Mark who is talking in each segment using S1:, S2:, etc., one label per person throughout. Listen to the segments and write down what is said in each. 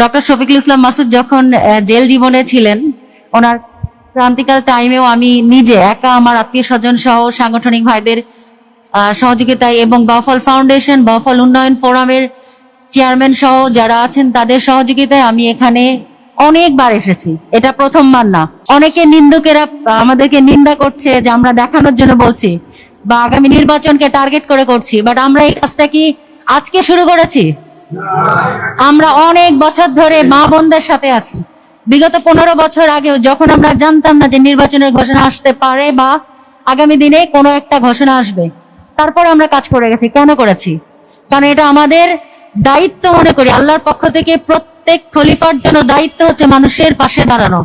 S1: Doctor Shafiqul Islam Masud যখন jail জীবনে ছিলেন, ওনার ক্রান্তিকাল টাইমেও আমি নিজে একা, আমার আত্মীয় স্বজন সহ সাংগঠনিক ভাইদের সহযোগিতায় এবং বাফল ফাউন্ডেশন, বাফল উন্নয়ন ফোরামের চেয়ারম্যান সহ যারা আছেন, তাদের সহযোগিতায় আমি এখানে অনেকবার এসেছি। এটা প্রথমবার না। অনেকে নিন্দুকেরা আমাদেরকে নিন্দা করছে যে আমরা দেখানোর জন্য বলছি বা আগামী নির্বাচনকে টার্গেট করে করছি, বাট আমরা এই কাজটা কি আজকে শুরু করেছি? আমরা অনেক বছর ধরে মা বোনদের সাথে আছি। বিগত পনেরো বছর আগেও যখন আমরা জানতাম না যে নির্বাচনের ঘোষণা আসতে পারে বা আগামী দিনে কোনো একটা ঘোষণা আসবে, তারপর আমরা কাজ করে গেছি। কেন করেছি? কারণ এটা আমাদের দায়িত্ব মনে করি। আল্লাহর পক্ষ থেকে প্রত্যেক খলিফার জন্য দায়িত্ব হচ্ছে মানুষের পাশে দাঁড়ানো।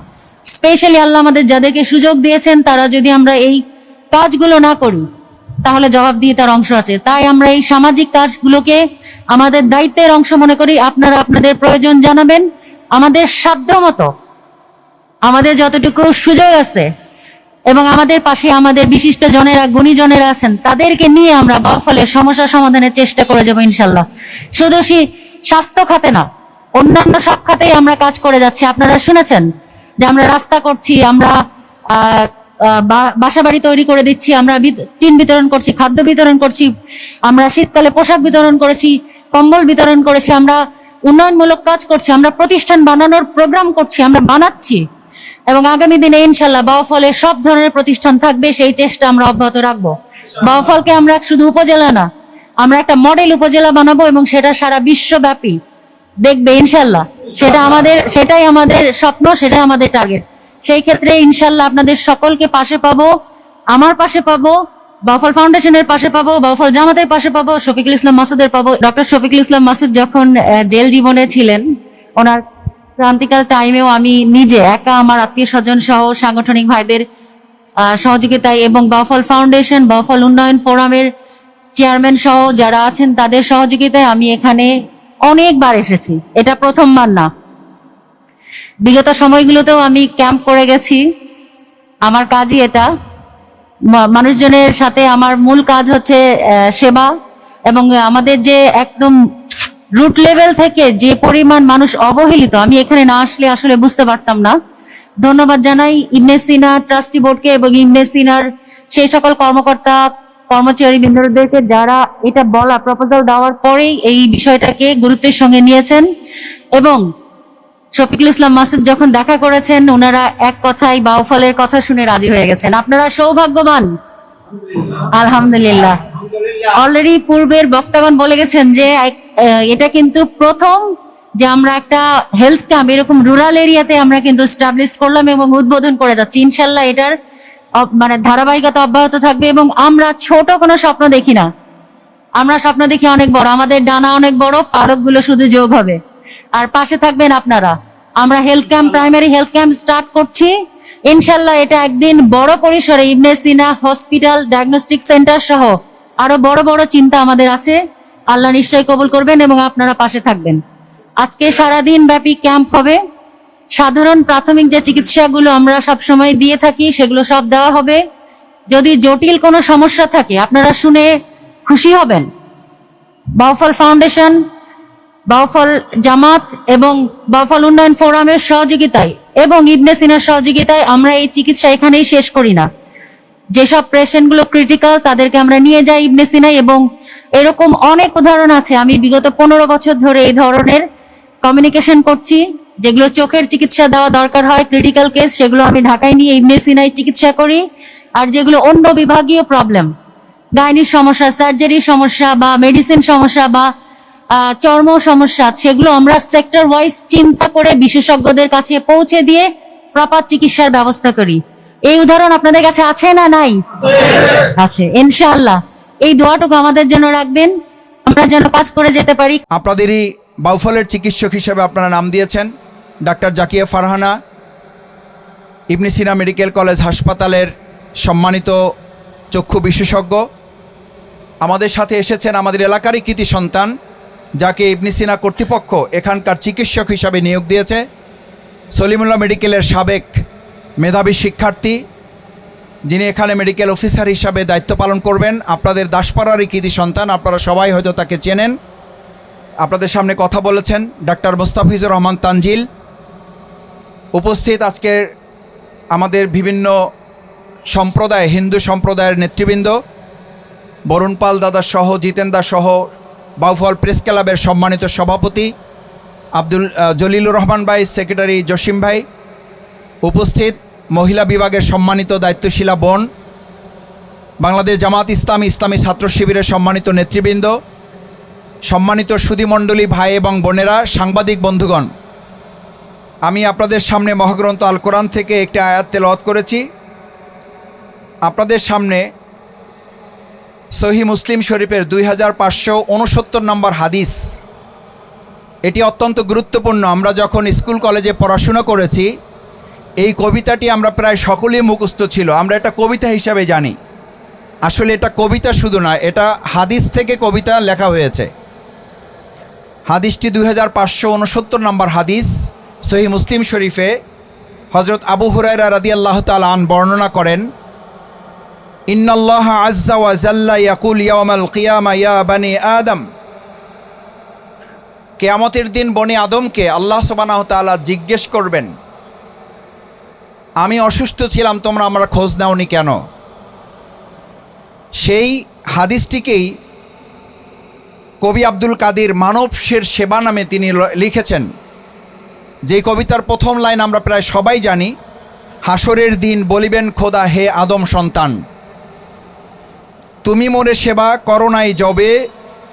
S1: স্পেশালি আল্লাহ আমাদের যাদেরকে সুযোগ দিয়েছেন, তারা যদি আমরা এই কাজগুলো না করি তাহলে জবাব দিয়ে তার অংশ আছে। তাই আমরা এই সামাজিক কাজগুলোকে আমাদের দায়িত্বের অংশ মনে করি। আপনারা আপনাদের প্রয়োজন জানাবেন। আমাদের সাধ্য মতো আমাদের যতটুকু সুযোগ আছে এবং আমাদের পাশে আমাদের বিশিষ্ট জনেরা, গুণীজনেরা আছেন, তাদেরকে নিয়ে আমরা ফলে সমস্যা সমাধানের চেষ্টা করে যাব ইনশাল্লাহ শুধু স্বাস্থ্য খাতে না। অন্যান্য সব খাতেই আমরা কাজ করে যাচ্ছি। আপনারা শুনেছেন যে আমরা রাস্তা করছি, আমরা আহ, আহ, বা- বাসাবাড়ি তৈরি করে দিচ্ছি আমরা টিন বিতরণ করছি খাদ্য বিতরণ করছি আমরা শীতকালে পোশাক বিতরণ করেছি কম্বল বিতরণ করেছি আমরা উন্নয়নমূলক কাজ করছি আমরা প্রতিষ্ঠান বানানোর প্রোগ্রাম করছি আমরা বানাচ্ছি। এবং আগামী দিনে ইনশাল্লাহ বাউফলে সব ধরনের প্রতিষ্ঠান থাকবে সেই চেষ্টা আমরা অব্যাহত রাখব। বাউফলকে আমরা শুধু উপজেলা না আমরা একটা মডেল উপজেলা বানাবো এবং সেটা সারা বিশ্বব্যাপী দেখবে ইনশাল্লাহ। সেটা আমাদের সেটাই আমাদের স্বপ্ন সেটাই আমাদের টার্গেট সেই ক্ষেত্রে ইনশাল্লাহ আপনাদের সকলকে পাশে পাবো, আমার পাশে পাবো বাউফল ফাউন্ডেশনের পাশে পাবো বাউফল জামাতের পাশে পাবো, শফিকুল ইসলাম মাসুদের পাবো। ডক্টর শফিকুল ইসলাম মাসুদ যখন জেল জীবনে ছিলেন, ওনার ক্রান্তিকাল টাইমেও আমি নিজে একা, আমার আত্মীয় স্বজন সহ সাংগঠনিক ভাইদের সহযোগিতায় এবং বাউফল ফাউন্ডেশন বাউফল উন্নয়ন ফোরামের চেয়ারম্যান সহ যারা আছেন, তাদের সহযোগিতায় আমি এখানে অনেকবার এসেছি। এটা প্রথমবার না। বিগত সময়গুলোতেও আমি ক্যাম্প করে গেছি। আমার কাজই এটা। মানুষজনের সাথে আমার মূল কাজ হচ্ছে সেবা এবং আমাদের যে একদম রুট লেভেল থেকে যে পরিমাণ মানুষ অবহেলিত, আমি এখানে না আসলে আসলে বুঝতে পারতাম না। ধন্যবাদ জানাই ইবনে সিনা ট্রাস্টি বোর্ডকে এবং ইবনে সিনার সেই সকল কর্মকর্তা, কর্মচারী বৃন্দদেরকে যারা এটা বলা প্রপোজাল দেওয়ার পরেই এই বিষয়টাকে গুরুত্বের সঙ্গে নিয়েছেন। এবং শফিকুল ইসলাম মাসুদ, যখন দেখা করেছেন, ওনারা এক কথাই বাউফলের কথা শুনে রাজি হয়ে গেছেন। আপনারা সৌভাগ্যবান। আলহামদুলিল্লাহ। অলরেডি পূর্বের বক্তাগণ বলে গেছেন যে এটা কিন্তু প্রথম যে আমরা একটা হেলথ ক্যাম্প এরকম রুরাল এরিয়াতে আমরা কিন্তু স্টাবলিশ করলাম এবং উদ্বোধন করে যাচ্ছি। ইনশাল্লাহ এটার মানে ধারাবাহিকতা অব্যাহত থাকবে এবং আমরা ছোট কোনো স্বপ্ন দেখি না। আমরা স্বপ্ন দেখি অনেক বড়। আমাদের ডানা অনেক বড় পালকগুলো শুধু যোগ হবে। আর পাশে থাকবেন আপনারা। আমরা health camp primary health camp start করছি। ইনশাল্লাহ এটা একদিন বড় পরিসরে Ibne Sina hospital diagnostic centre সহ আরও বড় বড় চিন্তা আমাদের আছে। আল্লাহ নিশ্চয় কবুল করবেন এবং আপনারা পাশে থাকবেন। আজকে সারাদিন ব্যাপী ক্যাম্প হবে। সাধারণ প্রাথমিক যে চিকিৎসাগুলো আমরা সব সময় দিয়ে থাকি, সেগুলো সব দেওয়া হবে। যদি জটিল কোনো সমস্যা থাকে, আপনারা শুনে খুশি হবেন। বাউফল ফাউন্ডেশন বাউফল জামাত এবং বাউফল উন্নয়ন ফোরামের সহযোগিতায় এবং ইবনে সিনার সহযোগিতায় আমরা এই চিকিৎসা এখানেই শেষ করি না। যেসব পেশেন্টগুলো ক্রিটিক্যাল তাদেরকে আমরা নিয়ে যাই ইবনে সিনাই এবং এরকম অনেক উদাহরণ আছে। আমি বিগত পনেরো বছর ধরে এই ধরনের কমিউনিকেশন করছি, যেগুলো চোখের চিকিৎসা দেওয়া দরকার হয় ক্রিটিক্যাল কেস সেগুলো আমি ঢাকায় নিয়ে ইবনে সিনাই চিকিৎসা করি। আর যেগুলো অন্য বিভাগীয় প্রবলেম গাইনির সমস্যা সার্জারির সমস্যা বা মেডিসিন সমস্যা বা চর্ম সমস্যা, সেগুলো আমরা সেক্টর ওয়াইজ চিন্তা করে বিশেষজ্ঞদের কাছে পৌঁছে দিয়ে প্রপার চিকিৎসার ব্যবস্থা করি। এই উদাহরণ আপনাদের কাছে আছে না নাই? আছে, ইনশাআল্লাহ। এই দোয়াটুকু আমাদের জন্য রাখবেন। আমরা যেন কাজ করে যেতে পারি।
S2: আপনাদেরই বাউফলের চিকিৎসক হিসেবে আপনারা নাম দিয়েছেন, ডাক্তার জাকিয়া ফারহানা, ইবনি সিনা মেডিকেল কলেজ হাসপাতালের সম্মানিত চক্ষু বিশেষজ্ঞ। আমাদের সাথে এসেছেন আমাদের এলাকারই কৃতি সন্তান যাকে ইবনি সিনা কর্তৃপক্ষ এখানকার চিকিৎসক হিসাবে নিয়োগ দিয়েছে, সলিমুল্লাহ মেডিকেলের সাবেক মেধাবী শিক্ষার্থী, যিনি এখানে মেডিকেল অফিসার হিসাবে দায়িত্ব পালন করবেন। আপনাদের দাসপাড়ারই কৃতি সন্তান, আপনারা সবাই হয়তো তাকে চেনেন। আপনাদের সামনে কথা বলেছেন ডাক্তার মোস্তাফিজুর রহমান তানজিল। উপস্থিত আজকের আমাদের বিভিন্ন সম্প্রদায়, হিন্দু সম্প্রদায়ের নেতৃবৃন্দ বরুণ পাল দাদা সহ, জিতেন দা সহ বাউফল প্রেস ক্লাবের সম্মানিত সভাপতি আব্দুল জলিলুর রহমান ভাই, সেক্রেটারি জসিম ভাই, উপস্থিত মহিলা বিভাগের সম্মানিত দায়িত্বশীলা বোন, বাংলাদেশ জামাত ইসলাম ইসলামী ছাত্র শিবিরের সম্মানিত নেতৃবৃন্দ, সম্মানিত সুধীমণ্ডলী ভাই এবং বোনেরা, সাংবাদিক বন্ধুগণ, আমি আপনাদের সামনে মহাগ্রন্থ আল কোরআন থেকে একটি আয়াত তেলাওয়াত করেছি। আপনাদের সামনে সহি মুসলিম শরীফের দুই হাজার পাঁচশো উনসত্তর নম্বর হাদিস। এটি অত্যন্ত গুরুত্বপূর্ণ। আমরা যখন স্কুল, কলেজে পড়াশোনা করেছি, এই কবিতাটি আমরা প্রায় সকলেই মুখস্থ ছিল। আমরা এটা কবিতা হিসাবে জানি। আসলে এটা কবিতা শুধু নয়, এটা হাদিস থেকে কবিতা লেখা হয়েছে। হাদিসটি দুই হাজার পাঁচশো উনসত্তর নম্বর হাদিস, সহি মুসলিম শরীফে হজরত আবু হুরায়রা রাদি আল্লাহ আন বর্ণনা করেন আজ্জা ওয়া জাল্লা ইয়াকুল ইয়ামাল কিয়ামা, ইয়া বানি আদম। কেয়ামতের দিন বনে আদমকে আল্লাহ সুবহানাহু তাআলা জিজ্ঞেস করবেন, আমি অসুস্থ ছিলাম, তোমরা আমার খোঁজ নাওনি কেন? সেই হাদিসটিকেই কবি আব্দুল কাদির মানবশের সেবা নামে তিনি লিখেছেন। যে কবিতার প্রথম লাইন আমরা প্রায় সবাই জানি হাসরের দিন বলিবেন খোদা, হে আদম সন্তান। তুমি মোরে সেবা করোনায় জবে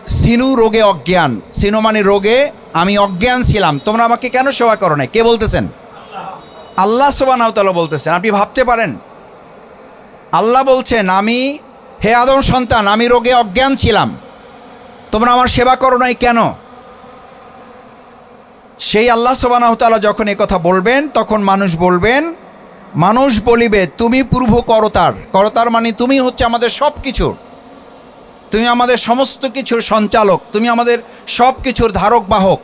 S2: সিনু রোগে অজ্ঞান। সিনু মানে রোগে আমি অজ্ঞান ছিলাম। তোমরা আমাকে কেন সেবা করো নাই? কে বলতেছেন? আল্লাহ সোবানাউতালা বলতেছেন। আপনি ভাবতে পারেন। আল্লাহ বলছেন, আমি হে আদম সন্তান, আমি রোগে অজ্ঞান ছিলাম। তোমরা আমার সেবা করো নাই কেন? সেই আল্লাহ সোবানাহতালা যখন এ কথা বলবেন, তখন মানুষ বলবেন, মানুষ বলিবে, তুমি পূর্ব করতার। করতার মানে তুমি হচ্ছে আমাদের সব কিছুর তুমি আমাদের সমস্ত কিছুর সঞ্চালক, তুমি আমাদের সব কিছুর ধারক, বাহক।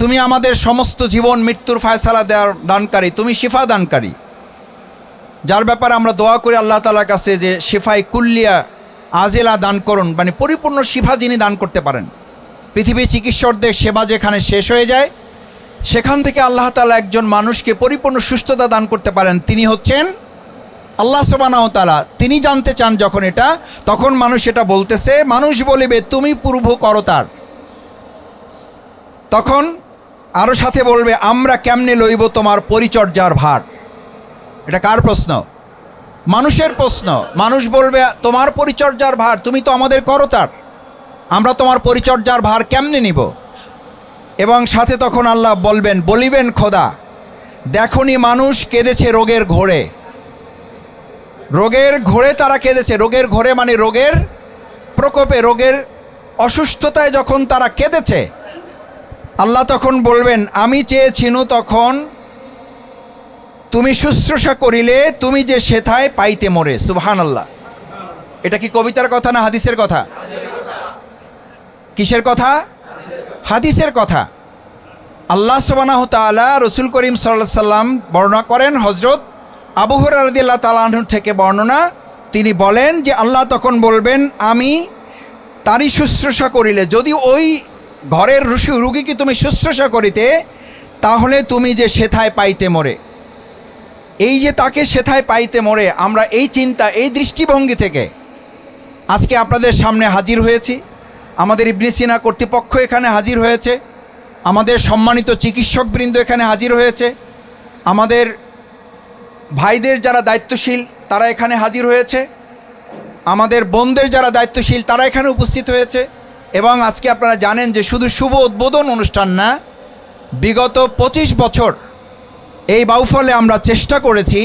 S2: তুমি আমাদের সমস্ত জীবন মৃত্যুর ফায়সালা দেওয়ার দানকারী, তুমি শিফা দানকারী। যার ব্যাপারে আমরা দোয়া করি আল্লাহ তালার কাছে যে শিফাই কুল্লিয়া আজেলা দান করুন মানে পরিপূর্ণ শিফা যিনি দান করতে পারেন। পৃথিবীর চিকিৎসকদের সেবা যেখানে শেষ হয়ে যায়, সেখান থেকে আল্লাহ তালা একজন মানুষকে পরিপূর্ণ সুস্থতা দান করতে পারেন। তিনি হচ্ছেন আল্লাহ সবানাও তালা তিনি জানতে চান যখন এটা, তখন মানুষ এটা বলতেছে, মানুষ বলিবে, তুমি পূর্ব করতার তখন আরও সাথে বলবে, আমরা কেমনে লইব তোমার পরিচর্যার ভার? এটা কার প্রশ্ন? মানুষের প্রশ্ন। মানুষ বলবে, তোমার পরিচর্যার ভার, তুমি তো আমাদের করতার আমরা তোমার পরিচর্যার ভার কেমনে নিব? এবং সাথে তখন আল্লাহ বলবেন, বলিবেন খোদা দেখনি মানুষ কেঁদেছে রোগের ঘোরে। রোগের ঘোরে তারা কেঁদেছে। রোগের ঘোরে মানে রোগের প্রকোপে, রোগের অসুস্থতায় যখন তারা কেঁদেছে, আল্লাহ তখন বলবেন, আমি চেয়েছিনু তখন তুমি শুশ্রূষা করিলে তুমি যে সেথায় পাইতে মরে। সুবহান আল্লাহ এটা কি কবিতার কথা না হাদিসের কথা? কিসের কথা? হাদিসের কথা। আল্লাহ সুবানাহ তালা রসুল করিম সাল্লাহ সাল্লাম বর্ণনা করেন হজরত আবু হরারদিল্লা তালাহুর থেকে বর্ণনা, তিনি বলেন যে আল্লাহ তখন বলবেন, আমি তারই শুশ্রূষা করিলে, যদি ওই ঘরের রুশু, রুগীকে তুমি শুশ্রূষা করিতে, তাহলে তুমি যে সেথায় পাইতে মরে। এই যে তাকে সেথায় পাইতে মরে, আমরা এই চিন্তা, এই দৃষ্টিভঙ্গি থেকে আজকে আপনাদের সামনে হাজির হয়েছি। আমাদের ইবনে সিনা কর্তৃপক্ষ এখানে হাজির হয়েছে। আমাদের সম্মানিত চিকিৎসকবৃন্দ এখানে হাজির হয়েছে। আমাদের ভাইদের যারা দায়িত্বশীল, তারা এখানে হাজির হয়েছে। আমাদের বোনদের যারা দায়িত্বশীল, তারা এখানে উপস্থিত হয়েছে। এবং আজকে আপনারা জানেন যে শুধু শুভ উদ্বোধন অনুষ্ঠান না, বিগত পঁচিশ বছর এই বাউফলে আমরা চেষ্টা করেছি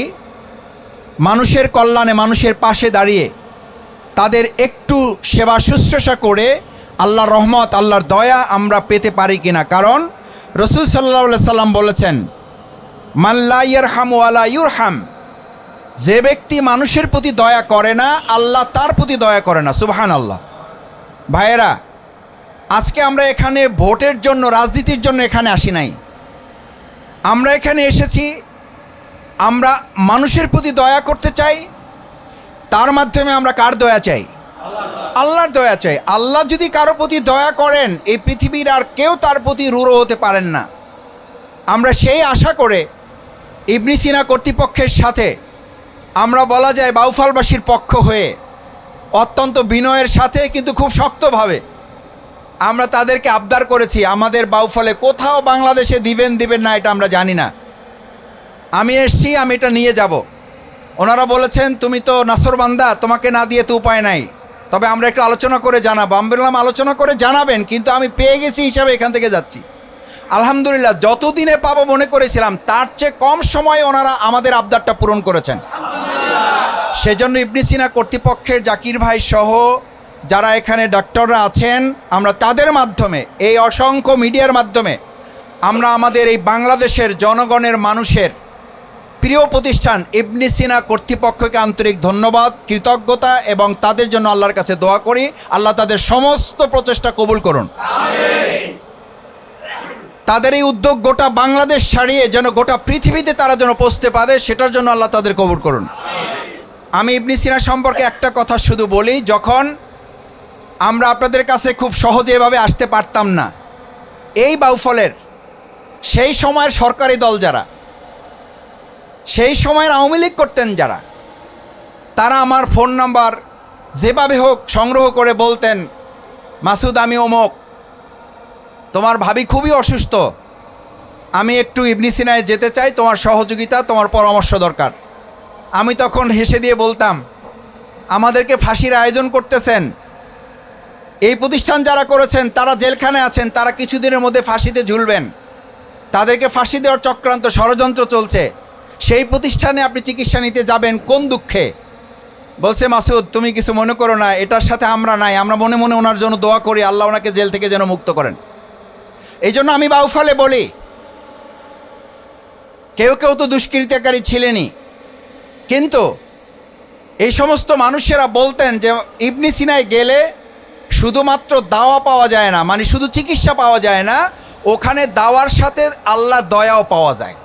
S2: মানুষের কল্যাণে, মানুষের পাশে দাঁড়িয়ে তাদের একটু সেবা শুশ্রূষা করে আল্লাহর রহমত, আল্লাহর দয়া আমরা পেতে পারি কিনা। কারণ রসুল সাল্লাহ সাল্লাম বলেছেন মাল্লা ইয়ারহাম ওয়ালা ইউরহাম। যে ব্যক্তি মানুষের প্রতি দয়া করে না, আল্লাহ তার প্রতি দয়া করে না। সুবহান আল্লাহ ভাইয়েরা, আজকে আমরা এখানে ভোটের জন্য, রাজনীতির জন্য এখানে আসি নাই। আমরা এখানে এসেছি, আমরা মানুষের প্রতি দয়া করতে চাই, তার মাধ্যমে আমরা কার দয়া চাই? আল্লাহর দয়া চাই। আল্লাহ যদি কারও প্রতি দয়া করেন, এই পৃথিবীর আর কেউ তার প্রতি রূঢ় হতে পারেন না। আমরা সেই আশা করে ইবনি সিনা কর্তৃপক্ষের সাথে। আমরা বলা যায় বাউফালবাসীর পক্ষ হয়ে অত্যন্ত বিনয়ের সাথে, কিন্তু খুব শক্তভাবে আমরা তাদেরকে আবদার করেছি, আমাদের বাউফলে কোথাও বাংলাদেশে দিবেন দিবেন না, এটা আমরা জানি না। আমি এসছি, আমি এটা নিয়ে যাব। ওনারা বলেছেন, তুমি তো নাসরবান্দা তোমাকে না দিয়ে তো উপায় নাই। তবে আমরা একটু আলোচনা করে জানাব। আমি বললাম, আলোচনা করে জানাবেন, কিন্তু আমি পেয়ে গেছি হিসাবে এখান থেকে যাচ্ছি। আলহামদুলিল্লাহ, যতদিনে পাবো মনে করেছিলাম, তার চেয়ে কম সময়ে ওনারা আমাদের আবদারটা পূরণ করেছেন। সেজন্য ইবনি সিনা কর্তৃপক্ষের জাকির ভাই সহ যারা এখানে ডাক্তাররা আছেন, আমরা তাদের মাধ্যমে, এই অসংখ্য মিডিয়ার মাধ্যমে, আমরা আমাদের এই বাংলাদেশের জনগণের মানুষের প্রিয় প্রতিষ্ঠান ইবনি সিনা কর্তৃপক্ষকে আন্তরিক ধন্যবাদ, কৃতজ্ঞতা এবং তাদের জন্য আল্লাহর কাছে দোয়া করি। আল্লাহ তাদের সমস্ত প্রচেষ্টা কবুল করুন। তাদের এই উদ্যোগ গোটা বাংলাদেশ ছাড়িয়ে যেন গোটা পৃথিবীতে তারা যেন পৌঁছতে পারে, সেটার জন্য আল্লাহ তাদের কবুল করুন। আমি ইবনি সিনা সম্পর্কে একটা কথা শুধু বলি, যখন আমরা আপনাদের কাছে খুব সহজে এভাবে আসতে পারতাম না, এই বাউফলের, সেই সময়ের সরকারি দল যারা, সেই সময়ের আওয়ামী লীগ করতেন যারা, তারা আমার ফোন নাম্বার যেভাবে হোক সংগ্রহ করে বলতেন, মাসুদ, আমি অমুক তোমার ভাবি খুবই অসুস্থ। আমি একটু ইবনি সিনায় যেতে চাই, তোমার সহযোগিতা, তোমার পরামর্শ দরকার। আমি তখন হেসে দিয়ে বলতাম, আমাদেরকে ফাঁসির আয়োজন করতেছেন। এই প্রতিষ্ঠান যারা করেছেন, তারা জেলখানে আছেন, তারা কিছুদিনের মধ্যে ফাঁসিতে ঝুলবেন। তাদেরকে ফাঁসি দেওয়ার চক্রান্ত ষড়যন্ত্র চলছে। সেই প্রতিষ্ঠানে আপনি চিকিৎসা নিতে যাবেন কোন দুঃখে? বলছে, মাসুদ, তুমি কিছু মনে করো না, এটার সাথে আমরা নাই। আমরা মনে মনে ওনার জন্য দোয়া করি, আল্লাহ ওনাকে জেল থেকে যেন মুক্ত করেন। এই জন্য আমি বাউফালে বলি, কেউ কেউ তো দুষ্কৃতিকারী ছিলেনই। কিন্তু এই সমস্ত মানুষেরা বলতেন যে ইবনি সিনায় গেলে শুধুমাত্র দাওয়া পাওয়া যায় না মানে শুধু চিকিৎসা পাওয়া যায় না, ওখানে দাওয়ার সাথে আল্লাহ দয়াও পাওয়া যায়।